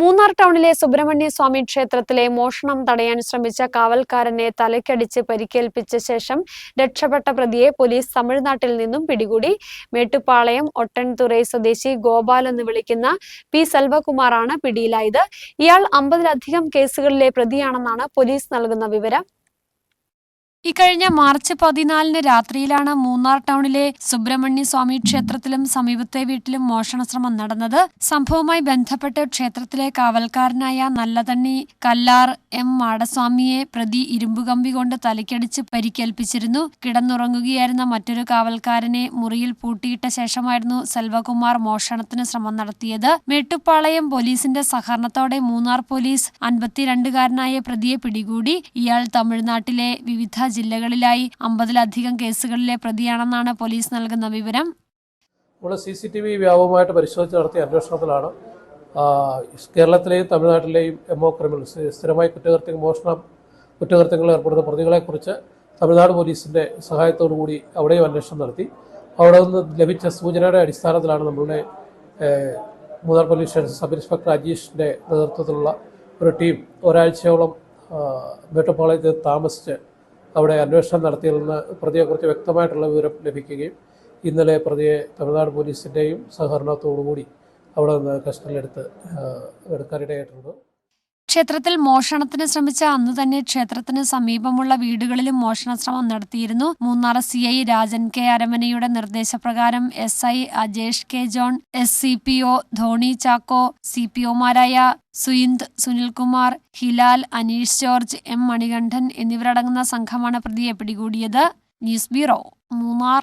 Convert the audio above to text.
മൂന്നാർ ടൗണിലെ സുബ്രഹ്മണ്യ സ്വാമി ക്ഷേത്രത്തിലെ മോഷണം തടയാൻ ശ്രമിച്ച കാവൽക്കാരനെ തലയ്ക്കടിച്ച് പരിക്കേൽപ്പിച്ച ശേഷം രക്ഷപ്പെട്ട പ്രതിയെ പോലീസ് തമിഴ്നാട്ടിൽ നിന്നും പിടികൂടി. മേട്ടുപ്പാളയം ഒട്ടൻതുറൈ സ്വദേശി ഗോപാൽ എന്ന് വിളിക്കുന്ന പി സെൽവകുമാറാണ് പിടിയിലായത്. ഇയാൾ അമ്പതിലധികം കേസുകളിലെ പ്രതിയാണെന്നാണ് പോലീസ് നൽകുന്ന വിവരം. ഇക്കഴിഞ്ഞ മാർച്ച് പതിനാലിന് രാത്രിയിലാണ് മൂന്നാർ ടൗണിലെ സുബ്രഹ്മണ്യ സ്വാമി ക്ഷേത്രത്തിലും സമീപത്തെ വീട്ടിലും മോഷണശ്രമം നടന്നത്. സംഭവവുമായി ബന്ധപ്പെട്ട് ക്ഷേത്രത്തിലെ കാവൽക്കാരനായ നല്ലതണ്ണി കല്ലാർ എം മാടസ്വാമിയെ പ്രതി ഇരുമ്പുകമ്പി കൊണ്ട് തലയ്ക്കടിച്ച് പരിക്കേൽപ്പിച്ചിരുന്നു. കിടന്നുറങ്ങുകയായിരുന്ന മറ്റൊരു കാവൽക്കാരനെ മുറിയിൽ പൂട്ടിയിട്ട ശേഷമായിരുന്നു സെൽവകുമാർ മോഷണത്തിന് ശ്രമം നടത്തിയത്. മേട്ടുപ്പാളയം പോലീസിന്റെ സഹകരണത്തോടെ മൂന്നാർ പോലീസ് അൻപത്തിരണ്ടുകാരനായ പ്രതിയെ പിടികൂടി. ഇയാൾ തമിഴ്നാട്ടിലെ വിവിധ ജില്ലകളിലായി അമ്പതിലധികം കേസുകളിലെ പ്രതിയാണെന്നാണ് പോലീസ് നൽകുന്ന വിവരം. നമ്മൾ സി സി ടി വി വ്യാപകമായിട്ട് പരിശോധിച്ച് നടത്തിയ അന്വേഷണത്തിലാണ് കേരളത്തിലെയും തമിഴ്നാട്ടിലെയും എം ഒ ക്രിമിനൽസ് സ്ഥിരമായി കുറ്റകൃത്യ മോഷണം കുറ്റകൃത്യങ്ങളിൽ ഏർപ്പെടുന്ന പ്രതികളെക്കുറിച്ച് തമിഴ്നാട് പോലീസിന്റെ സഹായത്തോടു കൂടി അവിടെയും അന്വേഷണം നടത്തി. അവിടെ നിന്ന് ലഭിച്ച സൂചനയുടെ അടിസ്ഥാനത്തിലാണ് നമ്മളുടെ Munnar police station sub inspector അജീഷിന്റെ നേതൃത്വത്തിലുള്ള ഒരു ടീം ഒരാഴ്ചയോളം ആ, താമസിച്ച് അവിടെ അന്വേഷണം നടത്തിയതിൽ നിന്ന് പ്രതിയെക്കുറിച്ച് വ്യക്തമായിട്ടുള്ള വിവരം ലഭിക്കുകയും ഇന്നലെ പ്രതിയെ തമിഴ്നാട് പോലീസിന്റെയും സഹകരണത്തോടുകൂടി അവിടെ നിന്ന് കസ്റ്റഡിയിലെടുത്ത് എടുക്കാനിടയായിട്ടുണ്ട്. ക്ഷേത്രത്തിൽ മോഷണത്തിന് ശ്രമിച്ച അന്ന് തന്നെ ക്ഷേത്രത്തിന് സമീപമുള്ള വീടുകളിലും മോഷണശ്രമം നടത്തിയിരുന്നു. Munnar C I Rajan K അരമനയുടെ നിർദ്ദേശപ്രകാരം S I Ajesh K John S C P O Dhoni Chacko C P ഒമാരായ സുയിന്ദ് Sunilkumar Hilal Aneesh George M Manikandan എന്നിവരടങ്ങുന്ന സംഘമാണ് പ്രതിയെ പിടികൂടിയത്. News bureau Munnar.